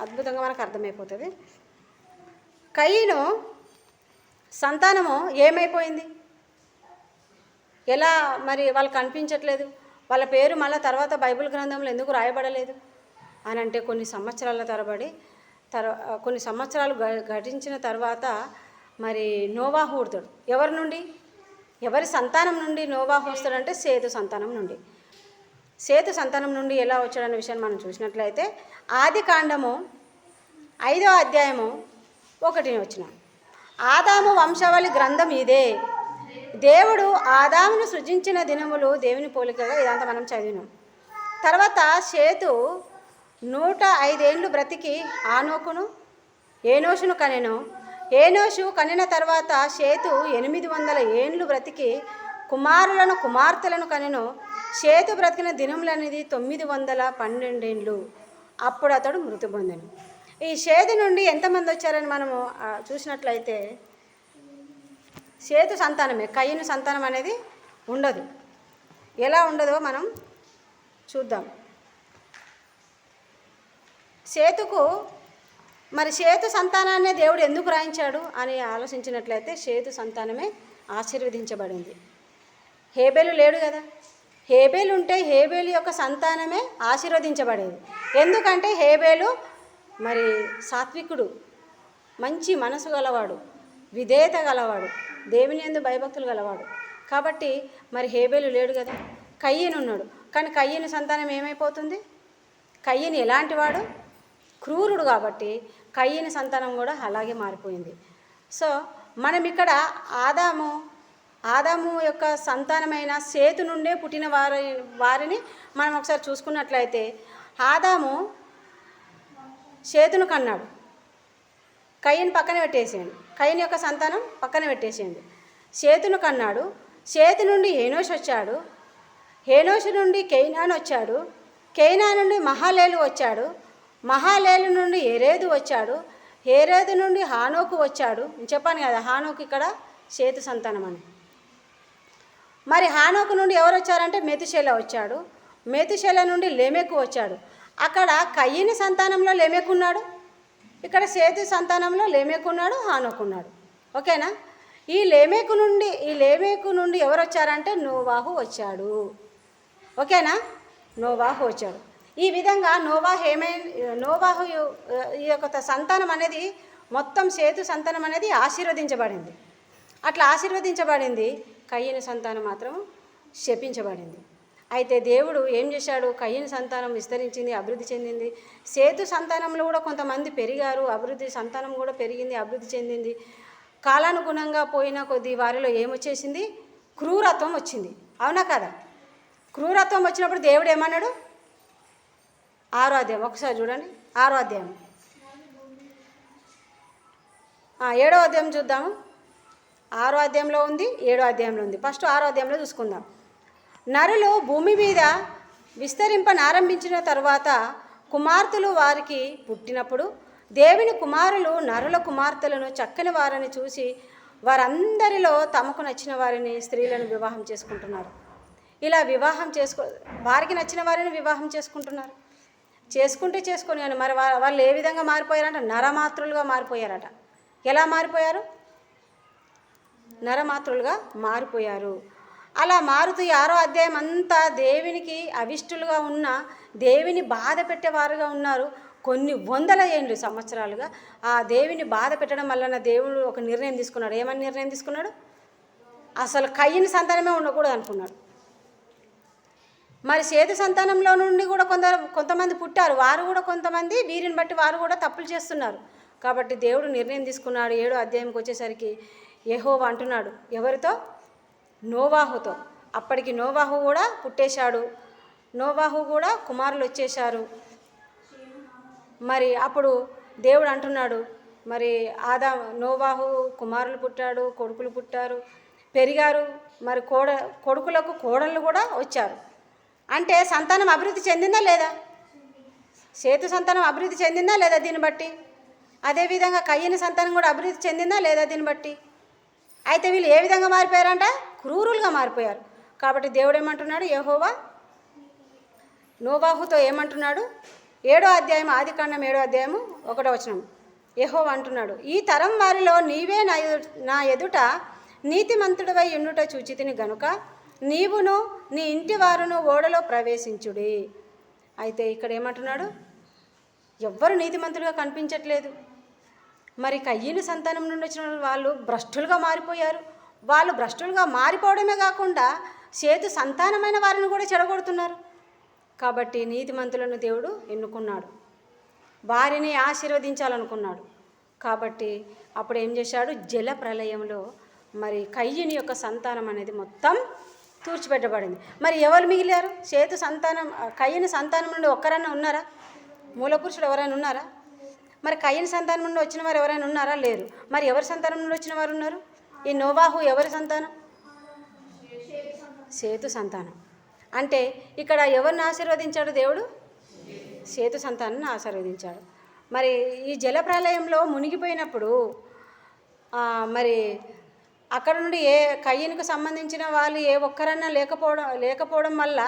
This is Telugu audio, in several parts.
అద్భుతంగా మనకు అర్థమైపోతుంది. కయ్యను సంతానము ఏమైపోయింది? ఎలా మరి వాళ్ళు కనిపించట్లేదు? వాళ్ళ పేరు మళ్ళీ తర్వాత బైబిల్ గ్రంథంలో ఎందుకు రాయబడలేదు? అని అంటే కొన్ని సంవత్సరాల తరబడి తర కొన్ని సంవత్సరాలు ఘటించిన తర్వాత మరి నోవాహు ఉడతాడు ఎవరి నుండి? ఎవరి సంతానం నుండి నోవాహు వస్తాడంటే సేతు సంతానం నుండి. సేతు సంతానం నుండి ఎలా వచ్చాడన్న విషయాన్ని మనం చూసినట్లయితే ఆది కాండము ఐదో అధ్యాయము ఒకటిని వచ్చిన. ఆదాము వంశావళి గ్రంథం ఇదే. దేవుడు ఆదామును సృజించిన దినములు దేవుని పోలికగా ఇదంతా మనం చదివినాం. తర్వాత సేతు నూట ఐదేండ్లు బ్రతికి ఆనోకును ఏనోషును కనెను. ఏనోషు కనిన తర్వాత సేతు ఎనిమిది వందల ఏండ్లు బ్రతికి కుమారులను కుమార్తెలను కనెను. చేతు బ్రతికిన దినములనేది తొమ్మిది వందల పన్నెండేండ్లు. అప్పుడు అతడు మృతి పొందెను. ఈ షేదు నుండి ఎంతమంది వచ్చారని మనము చూసినట్లయితే సేతు సంతానమే కయ్యను సంతానం అనేది ఉండదు. ఎలా ఉండదో మనం చూద్దాం. సేతుకు మరి సేతు సంతానాన్నే దేవుడు ఎందుకు రాయించాడు అని ఆలోచించినట్లయితే సేతు సంతానమే ఆశీర్వదించబడింది. హేబెలు లేడు కదా. హేబేలు ఉంటే హేబేలు యొక్క సంతానమే ఆశీర్వదించబడేది. ఎందుకంటే హేబేలు మరి సాత్వికుడు మంచి మనసు గలవాడు విధేయత గలవాడు దేవుని ఎందు భయభక్తులు గలవాడు. కాబట్టి మరి హేబేలు లేడు కదా. కయ్యను ఉన్నాడు. కానీ కయ్యను సంతానం ఏమైపోతుంది? కయ్యని ఎలాంటి వాడు? క్రూరుడు కాబట్టి కయ్యని సంతానం కూడా అలాగే మారిపోయింది. సో మనం ఇక్కడ ఆదాము ఆదాము యొక్క సంతానమైన సేతు నుండే పుట్టిన వారి వారిని మనం ఒకసారి చూసుకున్నట్లయితే ఆదాము సేతును కన్నాడు. కయ్యను పక్కన పెట్టేసేయండి కయ్యని యొక్క సంతానం పక్కన పెట్టేసేయండి సేతును కన్నాడు. సేతు నుండి హేనోష్ వచ్చాడు. హేనోష్ నుండి కెయినాన్ వచ్చాడు. కెయినా నుండి మహాలేలు వచ్చాడు. మహాలేలు నుండి ఎరేదు వచ్చాడు. హేరేదు నుండి హానోకు వచ్చాడు. చెప్పాను కదా హానోకు ఇక్కడ సేతు సంతానం అని. మరి హానోకు నుండి ఎవరు వచ్చారంటే మెతుశెల వచ్చాడు. మెతుశెల నుండి లెమెకు వచ్చాడు. అక్కడ కయ్యని సంతానంలో లెమెకు ఉన్నాడు. ఇక్కడ సేతు సంతానంలో లేమేకు ఉన్నాడు ఉన్నాడు. ఓకేనా? ఈ లేమేకు నుండి ఈ లేమేకు నుండి ఎవరు వచ్చారంటే నోవాహు వచ్చాడు. ఓకేనా? నోవాహు వచ్చాడు. ఈ విధంగా నోవాహు ఏమై నోవాహు ఈ యొక్క సంతానం అనేది మొత్తం సేతు సంతానం అనేది ఆశీర్వదించబడింది. అట్లా ఆశీర్వదించబడింది. కయ్యని సంతానం మాత్రం శపించబడింది. అయితే దేవుడు ఏం చేశాడు? కయ్యని సంతానం విస్తరించింది అభివృద్ధి చెందింది. సేతు సంతానంలో కూడా కొంతమంది పెరిగారు అభివృద్ధి సంతానం కూడా పెరిగింది అభివృద్ధి చెందింది. కాలానుగుణంగా పోయిన కొద్ది వారిలో ఏమొచ్చేసింది క్రూరత్వం వచ్చింది. అవునా కదా? క్రూరత్వం వచ్చినప్పుడు దేవుడు ఏమన్నాడు? ఆరో అధ్యాయం ఒకసారి చూడండి. ఆరో అధ్యాయం ఏడో అధ్యాయం చూద్దాము. ఆరో అధ్యాయంలో ఉంది ఏడో అధ్యాయంలో ఉంది. ఫస్ట్ ఆరో అధ్యాయంలో చూసుకుందాం. నరులు భూమి మీద విస్తరింపనారంభించిన తర్వాత కుమార్తెలు వారికి పుట్టినప్పుడు దేవుని కుమారులు నరుల కుమార్తెలను చక్కని వారిని చూసి వారందరిలో తమకు నచ్చిన వారిని స్త్రీలను వివాహం చేసుకుంటున్నారు. ఇలా వివాహం చేసుకో వారికి నచ్చిన వారిని వివాహం చేసుకుంటున్నారు. చేసుకుంటే చేసుకొని అని మరి వాళ్ళు ఏ విధంగా మారిపోయారంట? నరమాతృలుగా మారిపోయారట. ఎలా మారిపోయారు? నరమాతృలుగా మారిపోయారు. అలా మారుతూ ఆరో అధ్యాయం అంతా దేవునికి అవిష్టులుగా ఉన్న దేవిని బాధ పెట్టేవారుగా ఉన్నారు. కొన్ని వందల ఏళ్ళు సంవత్సరాలుగా ఆ దేవిని బాధ పెట్టడం వలన దేవుడు ఒక నిర్ణయం తీసుకున్నాడు. ఏమని నిర్ణయం తీసుకున్నాడు? అసలు కయ్యని సంతానమే ఉండకూడదు అనుకున్నాడు. మరి సేతు సంతానంలో నుండి కూడా కొంత కొంతమంది పుట్టారు. వారు కూడా కొంతమంది వీరిని బట్టి వారు కూడా తప్పులు చేస్తున్నారు. కాబట్టి దేవుడు నిర్ణయం తీసుకున్నాడు. ఏడో అధ్యాయంకి వచ్చేసరికి యెహోవా అంటున్నాడు. ఎవరితో? నోవాహుతో. అప్పటికి నోవాహు కూడా పుట్టేశాడు. నోవాహు కూడా కుమారులు వచ్చేశారు. మరి అప్పుడు దేవుడు అంటున్నాడు మరి ఆదా నోవాహు కుమారులు పుట్టాడు కొడుకులు పుట్టారు పెరిగారు మరి కోడ కొడుకులకు కోడళ్ళు కూడా వచ్చారు. అంటే సంతానం అభివృద్ధి చెందిందా లేదా? సేతు సంతానం అభివృద్ధి చెందిందా లేదా దీన్ని బట్టి? అదేవిధంగా కయ్యని సంతానం కూడా అభివృద్ధి చెందిందా లేదా దీన్ని బట్టి? అయితే వీళ్ళు ఏ విధంగా మారిపోయారంట? క్రూరులుగా మారిపోయారు. కాబట్టి దేవుడు ఏమంటున్నాడు? యహోవా నోవాహుతో ఏమంటున్నాడు? ఏడో అధ్యాయం ఆది కాండం ఏడో అధ్యాయము ఒకటో వచనం యహో అంటున్నాడు ఈ తరం వారిలో నీవే నా నా ఎదుట నీతిమంతుడివై ఉండుట చూచితిని గనుక నీవును నీ ఇంటి వారును ఓడలో ప్రవేశించుడి. అయితే ఇక్కడ ఏమంటున్నాడు? ఎవ్వరు నీతిమంతుడిగా కనిపించట్లేదు. మరి కయ్యను సంతానం నుండి వచ్చిన వాళ్ళు భ్రష్టులుగా మారిపోయారు. వాళ్ళు భ్రష్టులుగా మారిపోవడమే కాకుండా సేతు సంతానమైన వారిని కూడా చెడగొడుతున్నారు. కాబట్టి నీతిమంతులను దేవుడు ఎన్నుకున్నాడు. వారిని ఆశీర్వదించాలనుకున్నాడు. కాబట్టి అప్పుడు ఏం చేశాడు? జల ప్రళయంలో మరి కయ్యని యొక్క సంతానం అనేది మొత్తం తూర్చిపెట్టబడింది. మరి ఎవరు మిగిలారు? సేతు సంతానం కయ్యని సంతానం నుండి ఒక్కరన్నా ఉన్నారా? మూలపురుషుడు ఎవరైనా ఉన్నారా? మరి కయ్యని సంతానం నుండి వచ్చిన వారు ఎవరైనా ఉన్నారా? లేరు. మరి ఎవరి సంతానం నుండి వచ్చిన వారు ఉన్నారు? ఈ నోవాహు ఎవరి సంతానం? సేతు సంతానం. అంటే ఇక్కడ ఎవరిని ఆశీర్వదించాడు దేవుడు? సేతు సంతానాన్ని ఆశీర్వదించాడు. మరి ఈ జలప్రలయంలో మునిగిపోయినప్పుడు మరి అక్కడ నుండి ఏ కయ్యనుకు సంబంధించిన వాళ్ళు ఏ ఒక్కరన్నా లేకపోవడం లేకపోవడం వల్ల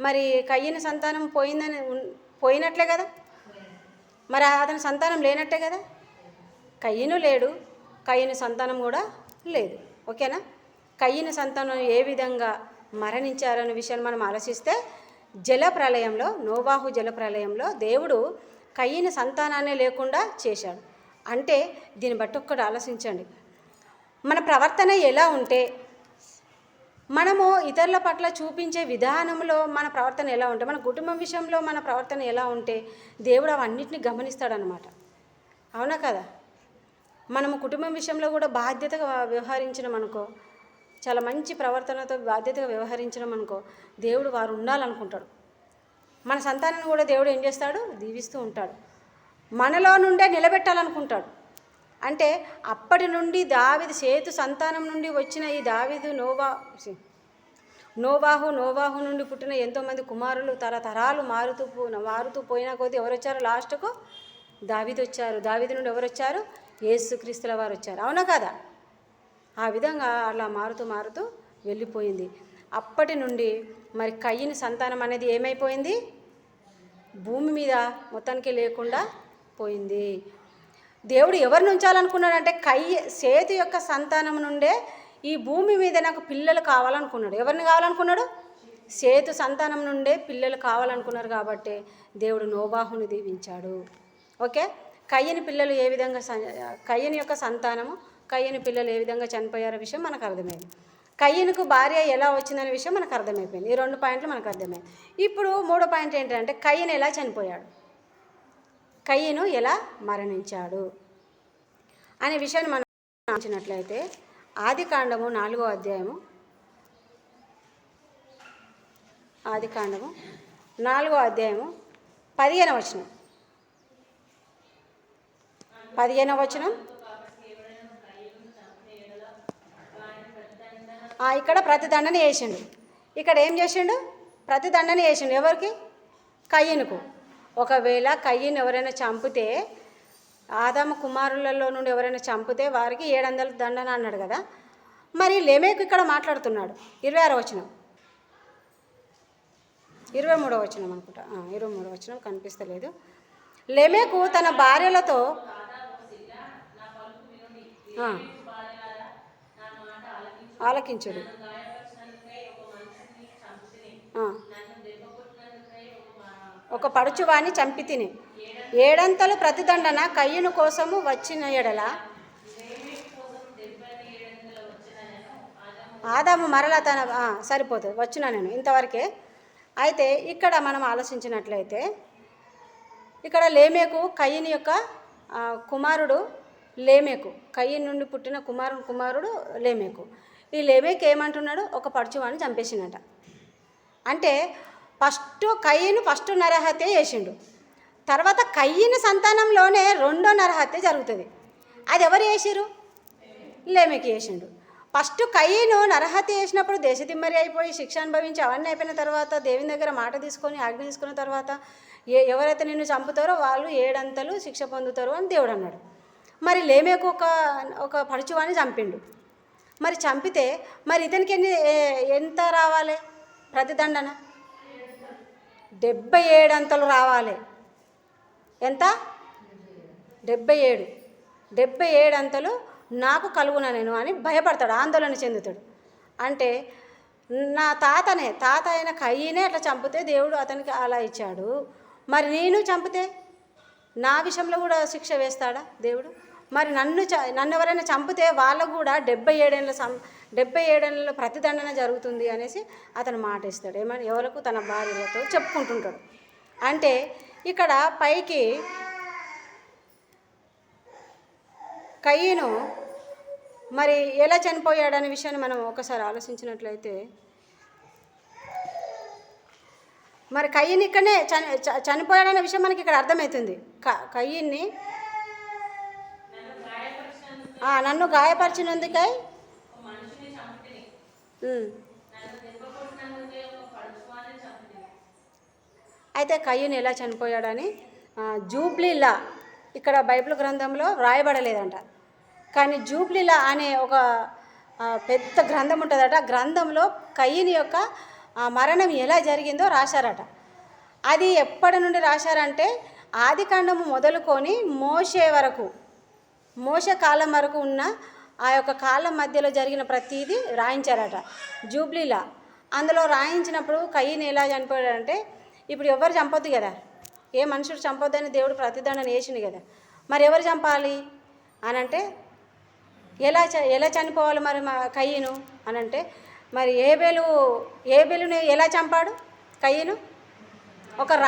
మరి కయ్యని సంతానం పోయిందని పోయినట్లే కదా? మరి అతని సంతానం లేనట్టే కదా? కయ్యను లేడు కయ్యని సంతానం కూడా లేదు. ఓకేనా? కయ్యని సంతానం ఏ విధంగా మరణించారనే విషయాన్ని మనం ఆలోచిస్తే జల ప్రళయంలో నోవాహు జల ప్రళయంలో దేవుడు కయ్యని సంతానాన్ని లేకుండా చేశాడు. అంటే దీన్ని బట్టి ఒక్కటి ఆలోచించండి. మన ప్రవర్తన ఎలా ఉంటే మనము ఇతరుల పట్ల చూపించే విధానంలో మన ప్రవర్తన ఎలా ఉంటే మన కుటుంబం విషయంలో మన ప్రవర్తన ఎలా ఉంటే దేవుడు అవన్నిటిని గమనిస్తాడనమాట అవునా కదా? మనము కుటుంబం విషయంలో కూడా బాధ్యతగా వ్యవహరించడం అనుకో చాలా మంచి ప్రవర్తనతో బాధ్యతగా వ్యవహరించడం అనుకో దేవుడు వారు ఉండాలనుకుంటాడు. మన సంతానాన్ని కూడా దేవుడు ఏం చేస్తాడు? దీవిస్తూ ఉంటాడు. మనలో నుండే నిలబెట్టాలనుకుంటాడు. అంటే అప్పటి నుండి దావిది సేతు సంతానం నుండి వచ్చిన ఈ దావిదు నోవా నోవాహు నోవాహు నుండి పుట్టిన ఎంతోమంది కుమారులు తరతరాలు మారుతూ పో మారుతూ పోయినా కొద్దీ ఎవరు వచ్చారు లాస్ట్కు దావిది వచ్చారు. దావిది నుండి ఎవరు వచ్చారు యేసుక్రీస్తుల వారు వచ్చారు. అవునా కదా? ఆ విధంగా అలా మారుతూ మారుతూ వెళ్ళిపోయింది. అప్పటి నుండి మరి కయ్యని సంతానం అనేది ఏమైపోయింది? భూమి మీద మొత్తానికి లేకుండా పోయింది. దేవుడు ఎవరిని ఉంచాలనుకున్నాడంటే కయ్య సేతు యొక్క సంతానం నుండే ఈ భూమి మీద నాకు పిల్లలు కావాలనుకున్నాడు. ఎవరిని కావాలనుకున్నాడు? సేతు సంతానం నుండే పిల్లలు కావాలనుకున్నారు కాబట్టి దేవుడు నోబాహుని దీవించాడు. ఓకే? కయ్యని పిల్లలు ఏ విధంగా కయ్యని యొక్క సంతానము కయ్యని పిల్లలు ఏ విధంగా చనిపోయారో విషయం మనకు అర్థమైంది. కయ్యనుకు భార్య ఎలా వచ్చిందనే విషయం మనకు అర్థమైపోయింది. ఈ రెండు పాయింట్లు మనకు అర్థమైంది. ఇప్పుడు మూడో పాయింట్ ఏంటంటే కయ్యను ఎలా చనిపోయాడు? కయ్యను ఎలా మరణించాడు? అనే విషయాన్ని మనం ఆలోచించినట్లయితే ఆది కాండము నాలుగో అధ్యాయము ఆది కాండము నాలుగో అధ్యాయము పదిహేను వచనం. పదిహేనవ వచనం? ఇక్కడ ప్రతిదండన వేసిండు ఇక్కడ ఏం చేసిండు? ప్రతిదండన వేసిండు ఎవరికి? కయ్యనుకు. ఒకవేళ కయ్యను ఎవరైనా చంపితే ఆదాము కుమారులలో నుండి ఎవరైనా చంపితే వారికి ఏడు వందల దండన అన్నాడు కదా. మరి లెమేకు ఇక్కడ మాట్లాడుతున్నాడు. ఇరవై ఆరో వచనం. ఇరవై మూడో వచనం అనుకుంటా. ఇరవై మూడో వచనం కనిపిస్తలేదు. లెమేకు తన భార్యలతో ఆలకించుడు. ఒక పడుచువాని చంపి తిని. ఏడంతలు ప్రతిదండన కయ్యను కోసము వచ్చిన ఎడల ఆదాము మరల తన సరిపోతుంది వచ్చిన నేను ఇంతవరకే. అయితే ఇక్కడ మనం ఆలోచించినట్లయితే ఇక్కడ లేమేకు కయ్యని యొక్క కుమారుడు లేమేకు కయ్యి నుండి పుట్టిన కుమారుడు కుమారుడు లేమేకు. ఈ లేమేకు ఏమంటున్నాడు? ఒక పడుచువాని చంపేసినట అంటే ఫస్ట్ కయ్యను ఫస్ట్ నరహత్య చేసిండు. తర్వాత కయ్యని సంతానంలోనే రెండో నరహత్య జరుగుతుంది. అది ఎవరు చేసిరు లేమికి చేసిండు. ఫస్ట్ కయ్యను నరహత్య చేసినప్పుడు దేశదిమ్మరి అయిపోయి శిక్ష అనుభవించి అవన్నీ అయిపోయిన తర్వాత దేవుని దగ్గర మాట తీసుకొని ఆజ్ఞ తీసుకున్న తర్వాత ఏ ఎవరైతే నిన్ను చంపుతారో వాళ్ళు ఏడంతలు శిక్ష పొందుతారు అని దేవుడు అన్నాడు. మరి లేమేకు ఒక ఒక పడుచువాని చంపిండు. మరి చంపితే మరి ఇతనికి ఎన్ని ఎంత రావాలి ప్రతిదండన? డెబ్బై ఏడంతలు రావాలి. ఎంత? డెబ్బై ఏడు డెబ్బై ఏడు అంతలు నాకు కలుగున నేను అని భయపడతాడు ఆందోళన చెందుతాడు. అంటే నా తాతనే తాత అయిన కయ్యనే అట్లా చంపితే దేవుడు అతనికి అలా ఇచ్చాడు. మరి నేను చంపితే నా విషయంలో కూడా శిక్ష వేస్తాడా దేవుడు? మరి నన్ను చ నన్ను ఎవరైనా చంపితే వాళ్ళకు కూడా డెబ్బై ఏడేళ్ళ సం డెబ్బై ఏడేళ్ళలో ప్రతిదండన జరుగుతుంది అనేసి అతను మాట ఇస్తాడు ఏమని ఎవరికి? తన భార్యలతో చెప్పుకుంటుంటాడు. అంటే ఇక్కడ పైకి కయ్యను మరి ఎలా చనిపోయాడనే విషయాన్ని మనం ఒకసారి ఆలోచించినట్లయితే మరి కయ్యని ఇక్కడనే చని చనిపోయాడనే విషయం మనకి ఇక్కడ అర్థమవుతుంది. క కయ్యన్ని నన్ను గాయపరిచినందుకై? అయితే కయ్యను ఎలా చనిపోయాడని? జూబ్లీలా ఇక్కడ బైబిల్ గ్రంథంలో వ్రాయబడలేదంట కానీ జూబ్లీలా అనే ఒక పెద్ద గ్రంథం ఉంటుందట. గ్రంథంలో కయ్యని యొక్క మరణం ఎలా జరిగిందో రాశారట. అది ఎప్పటి నుండి రాశారంటే ఆది కాండము మొదలుకొని మోసే వరకు మోస కాలం వరకు ఉన్న ఆ యొక్క కాలం మధ్యలో జరిగిన ప్రతిదీ రాయించారట. జూబ్లీలా. అందులో రాయించినప్పుడు కయ్యని ఎలా చనిపోయాడంటే ఇప్పుడు ఎవరు చంపొద్దు కదా? ఏ మనుషుడు చంపొద్దని దేవుడు ప్రతిదండన వేసిండు కదా? మరి ఎవరు చంపాలి? అని అంటే ఎలా చ ఎలా చనిపోవాలి మరి మా కయ్యను అని అంటే మరి ఏబేలు ఏబేలుని ఎలా చంపాడు? కయ్యను ఒక రా